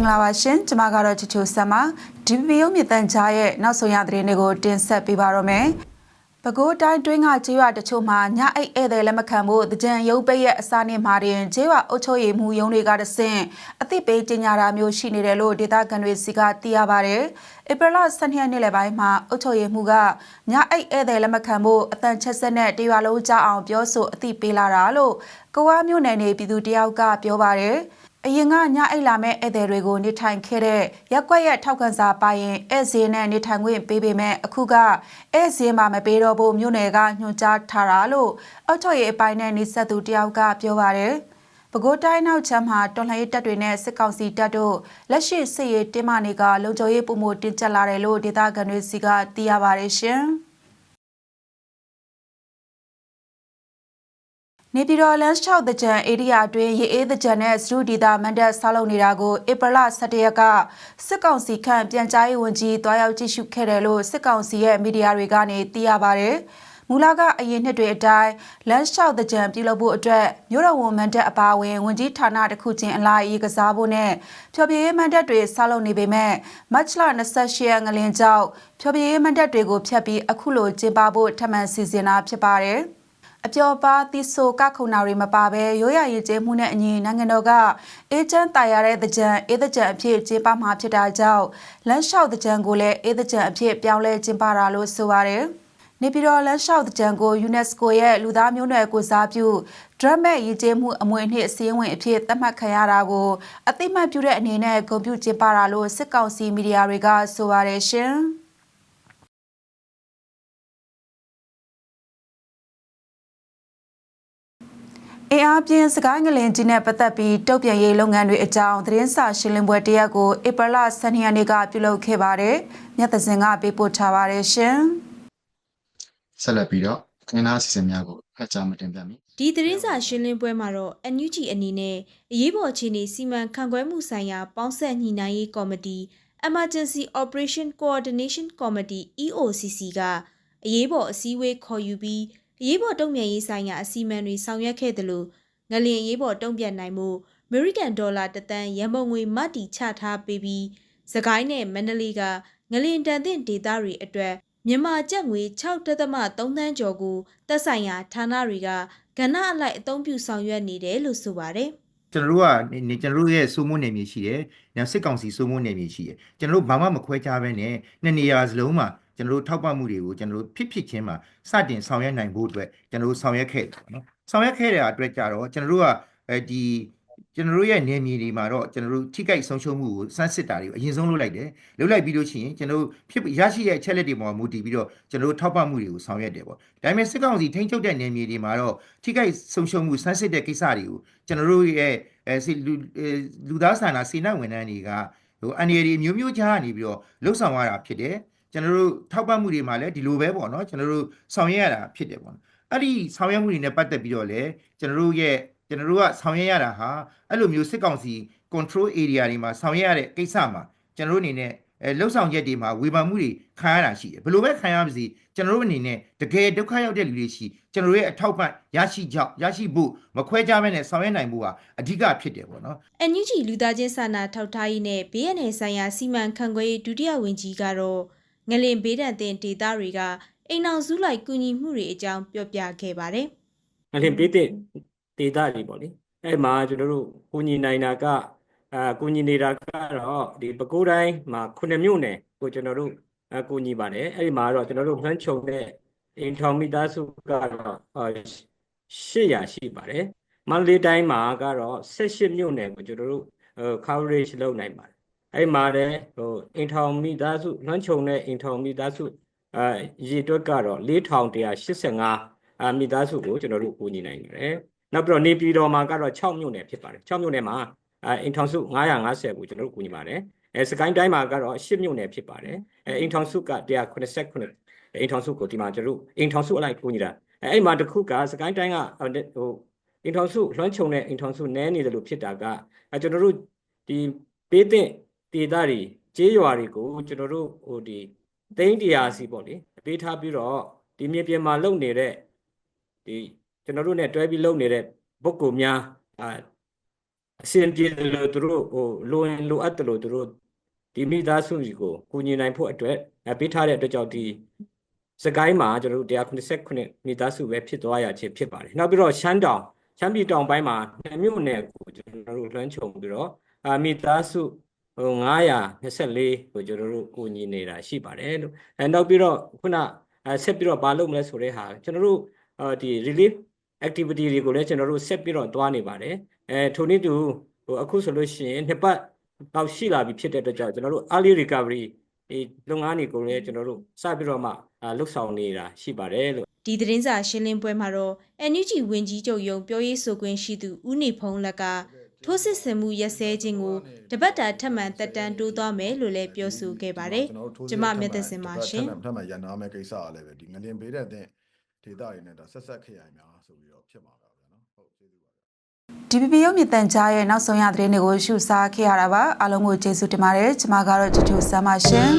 င်္ဂလာပါရှင်ကျွန်မကတော့ချီချိုဆမ်ပါဒီဗီဒီယိုမြတန်ကြားရဲ့နောက်ဆုံးရသတင်းတွေကိုတင်ဆက်ပေးပါရမယ်ပဲခူးတိုင်းတွင်းကကျေးရွာတချို့မှာညအိတ်ဧည့်သည်လက်မခံဖို့တကြံရုပ်ပိတ်ရဲ့အစားနေမှာတင်ကျေးရွာအုပ်ချုပ်ရေးမှူးရုံးတွေကတဆင့်အသိပေးကြေညာတာမျိုးရှိနေတယ်လို့ဒေသခံတွေစီကသိရပါတယ်ဧပြီလ12ရက်နေ့လယ်ပိုင်းမှာအုပ်ချုပ်ရေးမှူးကညအိတ်ဧည့်သည်လက်မခံဖို့အတန်ချက်ဆက်နဲ့တရွာလုံးကြားအောင်ပြောဆိုအသိပေးလာတာလို့ကိုဝါမျိုးနယ်နေပြည်သူတယောက်ကပြောပါတယ် အရင်ကညအိတ်လာမဲ့ဧည့်သည်တွေကိုနေထိုင်ခဲ့တဲ့ရက်ကွက်ရဲ့ထောက်ခံစာပါရင်ဧည့်စင်းနဲ့နေထိုင်ခွင့်ပေးပေမဲ့အခုကဧည့်စင်းမှာမပေးတော့ဘူးမြို့နယ်ကညွှန်ကြားထားတာလို့အုတ်ချုပ်ရေးအပိုင်းနဲ့နေဆက်သူတယောက်ကပြောပါတယ်။ပဲခူးတိုင်းနောက်ချမ်းမှာတော်လှန်ရေးတပ်တွေနဲ့စစ်ကောင်စီတပ်တို့လက်ရှိစစ်ရေးတင်းမာနေကလုံခြုံရေးပုံမှုတင်ကျပ်လာတယ်လို့ဒေသခံတွေစီကသိရပါတယ်ရှင်။ နေပြည်တော်လမ်း6တကြံဧရိယာအတွင်းရေအေးတကြံနဲ့စရုဒီတာမန်တက်ဆောက်လုပ်နေတာကိုဧပြီလ17ရက်ကစစ်ကောင်စီခန့်ပြန်ကြားရေးဝန်ကြီးတွားရောက်ကြည့်ရှုခဲ့တယ်လို့စစ်ကောင်စီရဲ့မီဒီယာတွေကနေသိရပါတယ်။မူလကအရင်နှစ်တွေအတိုင်းလမ်းလျှောက်တကြံပြုလုပ်ဖို့အတွက်မြို့တော်ဝန်မန်တက်အပါအဝင်ဝန်ကြီးဌာနတစ်ခုချင်းအလိုက်ရေးကစားဖို့နဲ့ဖျော်ဖြေရေးမန်တက်တွေဆောက်လုပ်နေပေမဲ့မတ်လ28ရက်ငလင်ကြောက်ဖျော်ဖြေရေးမန်တက်တွေကိုဖျက်ပြီးအခုလိုကျင်းပဖို့ထပ်မံစီစဉ်တာဖြစ်ပါတယ်။ အကျော်ပါသီဆိုကခုံနာတွေမပါဘဲရိုးရရင်ကျင်းမှုနဲ့အညီနိုင်ငံတော်ကအေးချမ်းတာရတဲ့တကြံအေးတကြံအဖြစ်ကျင်းပမှာဖြစ်တာကြောင့်လမ်းလျှောက်တကြံကိုလည်းအေးတကြံအဖြစ်ပြောင်းလဲကျင်းပတာလို့ဆိုပါတယ်နေပြည်တော်လမ်းလျှောက်တကြံကို UNESCO ရဲ့လူသားမျိုးနွယ်ကိုစားပြုဒရမက်ရည်ကျင်းမှုအမွေအနှစ်အစည်းအဝေးအဖြစ်သတ်မှတ်ခံရတာကိုအသိမှတ်ပြုတဲ့အနေနဲ့ဂုဏ်ပြုကျင်းပတာလို့စစ်ကောင်စီမီဒီယာတွေကဆိုပါတယ်ရှင်။ အင်အားပြင်းစကိုင်းငလင်ကြီးနဲ့ပတ်သက်ပြီးတုတ်ပြန်ရေးလုပ်ငန်းတွေအကြောင်းသတင်းစာရှင်းလင်းပွဲတရက်ကိုဧပြီလ12ရက်နေ့ကပြုလုပ်ခဲ့ပါတယ်။မြတ်သစင်ကပေးပို့ထားပါတယ်ရှင်။ဆက်လက်ပြီးတော့ခင်းသားအစီအစဉ်များကိုဖတ်ကြားမတင်ပြမည်ဒီသတင်းစာရှင်းလင်းပွဲမှာတော့ NUG အနေနဲ့အရေးပေါ်အခြေအနေစီမံခန့်ခွဲမှုဆိုင်ရာပေါင်းဆက်ညှိနှိုင်းရေးကော်မတီ Emergency Operation Coordination Committee EOCC ကအရေးပေါ်အစည်းအဝေးခေါ်ယူပြီး အရေးပေါ်တုံ့ပြန်ရေးဆိုင်ရာအစီအမံတွေဆောင်ရွက်ခဲ့တယ်လို့ငလင်အရေးပေါ်တုံ့ပြန်နိုင်မှု American Dollar တသန်းရန်ပုံငွေမတည်ချထားပေးပြီးစကိုင်းနဲ့မန္တလေးကငလင်တန်တဲ့ဒေသတွေအတွက်မြန်မာကျပ်ငွေ6.3သန်းကျော်ကိုသက်ဆိုင်ရာဌာနတွေကကဏ္ဍအလိုက်အသုံးပြုဆောင်ရွက်နေတယ်လို့ဆိုပါတယ်ကျွန်တော်တို့ကနေကျွန်တော်တို့ရဲ့စိုးမိုးနယ်မြေရှိတယ်။ညာစစ်ကောင်စီစိုးမိုးနယ်မြေရှိတယ်။ကျွန်တော်တို့ဘာမှမခွဲခြားဘဲနဲ့နှစ်နေရာစလုံးမှာ ကျွန်တော်တို့ထောက်ပံ့မှုတွေကိုကျွန်တော်တို့ဖြစ်ဖြစ်ချင်းမှာစတင်ဆောင်ရွက်နိုင်ဖို့အတွက်ကျွန်တော်တို့ဆောင်ရွက်ခဲ့တယ်ပေါ့နော်။ဆောင်ရွက်ခဲ့တဲ့အတွက်ကြတော့ကျွန်တော်တို့ကအဲဒီကျွန်တော်တို့ရဲ့နယ်မြေတွေမှာတော့ကျွန်တော်တို့ထိခိုက်ဆုံးရှုံးမှုကိုစမ်းစစ်တာတွေကိုအရင်ဆုံးလုပ်လိုက်တယ်။လုပ်လိုက်ပြီးလို့ရှိရင်ကျွန်တော်တို့ဖြစ်ရရှိတဲ့အချက်လက်တွေပေါ်မှာမူတည်ပြီးတော့ကျွန်တော်တို့ထောက်ပံ့မှုတွေကိုဆောင်ရွက်တယ်ပေါ့။ဒါပေမဲ့စစ်ကောင်စီထိန်းချုပ်တဲ့နယ်မြေတွေမှာတော့ထိခိုက်ဆုံးရှုံးမှုစမ်းစစ်တဲ့ကိစ္စတွေကိုကျွန်တော်တို့ရဲ့အဲစီလူအဲလူသားဆန္ဒစေနဝန်ထမ်းတွေကဟိုအန်ရီတွေမျိုးမျိုးကြားကနေပြီးတော့လှုပ်ဆောင်ရတာဖြစ်တယ် ကျွန်တော်တို့ထောက်ပံ့မှုတွေမှာလည်းဒီလိုပဲပေါ့နော်ကျွန်တော်တို့ဆောင်ရွက်ရတာဖြစ်တယ်ပေါ့နော်အဲ့ဒီဆောင်ရွက်မှုတွေနဲ့ပတ်သက်ပြီးတော့လည်းကျွန်တော်တို့ရဲ့ကျွန်တော်တို့ကဆောင်ရွက်ရတာဟာအဲ့လိုမျိုးစစ်ကောင်စီ control area တွေမှာဆောင်ရွက်ရတဲ့ကိစ္စမှာကျွန်တော်တို့အနေနဲ့အဲလှုပ်ဆောင်ချက်တွေမှာဝေဖန်မှုတွေခံရတာရှိတယ်ဘယ်လိုပဲခံရပါစေကျွန်တော်တို့အနေနဲ့တကယ်ဒုက္ခရောက်တဲ့လူတွေရှိကျွန်တော်တို့ရဲ့အထောက်ပံ့ရရှိကြောင်းရရှိဖို့မခွဲခြားဘဲနဲ့ဆောင်ရွက်နိုင်ဖို့ဟာအဓိကဖြစ်တယ်ပေါ့နော် NUG လူသားချင်းစာနာထောက်ထားရေးနဲ့ဘေးအန္တရာယ်ဆိုင်ရာစီမံခန့်ခွဲရေးဒုတိယဝန်ကြီးကတော့ ငလင်ဘေးဒဏ်တင်ဒေသတွေကအိမ်အောင်စုလိုက်ကူညီမှုတွေအကြောင်းပြောပြခဲ့ပါတယ်အလင်ပေးတဲ့ဒေတာတွေပေါ့လေအဲ့မှာကျွန်တော်တို့ကိုညီနိုင်တာကအာကိုညီနေတာကတော့ဒီပဲခူးတိုင်းမှာခုနှစ်မြို့နယ်ကိုကျွန်တော်တို့အကိုညီပါတယ်အဲ့ဒီမှာတော့ကျွန်တော်တို့လှမ်းချုံတဲ့အိမ်ထောင်မိသားစုကတော့800ရှိပါတယ်မန္တလေးတိုင်းမှာကတော့18မြို့နယ်ကိုကျွန်တော်တို့ coverage လုပ်နိုင်ပါတယ် အဲ့မှာလည်းဟိုအိမ်ထောင်မိသားစုလွှမ်းခြုံတဲ့အိမ်ထောင်မိသားစုအာရေတွက်ကတော့4185အာမိသားစုကိုကျွန်တော်တို့ကူညီနိုင်တယ်နောက်ပြီးတော့နေပြည်တော်မှာကတော့6မြို့နယ်ဖြစ်ပါတယ်6မြို့နယ်မှာအာအိမ်ထောင်စု950ကိုကျွန်တော်တို့ကူညီပါတယ်အဲစကိုင်းတိုင်းမှာကတော့10မြို့နယ်ဖြစ်ပါတယ်အဲအိမ်ထောင်စုက189အိမ်ထောင်စုကိုဒီမှာကျွန်တော်တို့အိမ်ထောင်စုအလိုက်ကူညီတာအဲအဲ့မှာတစ်ခုကစကိုင်းတိုင်းကဟိုအိမ်ထောင်စုလွှမ်းခြုံတဲ့အိမ်ထောင်စုနည်းနေတယ်လို့ဖြစ်တာကအဲကျွန်တော်တို့ဒီပေးတဲ့ ဒေသတွေကျေးရွာတွေကိုကျွန်တော်တို့ဟိုဒီသိန်းတရာစီပေါ့လေပေးထားပြီးတော့ဒီမြေပြင်မှာလုံနေတဲ့ဒီကျွန်တော်တို့ ਨੇ တွဲပြီးလုံနေတဲ့ပုဂ္ဂိုလ်များအာအဆင်ပြေတယ်လို့သူတို့ဟိုလိုရင်လိုအပ်တယ်လို့သူတို့ဒီမိသားစုကြီးကိုကူညီနိုင်ဖို့အတွက်အဲပေးထားတဲ့အတွက်ကြောင့်ဒီစကိုင်းမှာကျွန်တော်တို့189မိသားစုပဲဖြစ်သွားရခြင်းဖြစ်ပါတယ်နောက်ပြီးတော့ရှမ်းတောင်ရှမ်းပြည်တောင်ပိုင်းမှာနှစ်မြို့နယ်ကိုကျွန်တော်တို့လွှမ်းခြုံပြီးတော့အာမိသားစု ဟို924ကိုကျွန်တော်တို့ကူညီနေတာရှိပါတယ်လို့အဲနောက်ပြီးတော့ခုနအဲဆက်ပြီးတော့မလုပ်မလဲဆိုတဲ့ဟာကျွန်တော်တို့အာဒီ relief activity တွေကိုလည်းကျွန်တော်တို့ဆက်ပြီးတော့သွားနေပါတယ်အဲထိုနည်းတူဟိုအခုဆိုလို့ရှိရင်နှစ်ပတ်တော့ရှိလာပြီဖြစ်တဲ့အတွက်ကြောင့်ကျွန်တော်တို့ early recovery ဒီလုပ်ငန်းတွေကိုလည်းကျွန်တော်တို့စပြီးတော့မှအာလှုပ်ဆောင်နေတာရှိပါတယ်လို့ဒီသတင်းစာရှင်းလင်းပွဲမှာတော့ NUG ဝင်ကြီးချုပ်ယုံပြောရေးဆိုခွင့်ရှိသူဦးနေဖုံးလက်က ထိုးစစ်ဆင်မှုရက်စဲခြင်းကိုတပတ်တာထပ်မံတက်တန်းတိုးသွားမယ်လို့လည်းပြောဆိုခဲ့ပါတယ်။ကျမမြတ်သက်စင်ပါရှင်ထပ်မံရန်နာမဲ့ကိစ္စကလည်းပဲဒီငလင်ပေးတဲ့တဲ့ဒေတာတွေနဲ့ဒါဆက်ဆက်ခရိုင်များဆိုပြီးတော့ဖြစ်မှာပါဗျာနော်ဟုတ်ကျေးဇူးပါ DPP ရုပ်မြင်သံကြားရဲ့နောက်ဆုံးရသတင်းတွေကိုရှုစားခဲ့ရတာပါအားလုံးကိုကျေးဇူးတင်ပါတယ်ကျွန်မကတော့ချူချူဆမ်းပါရှင်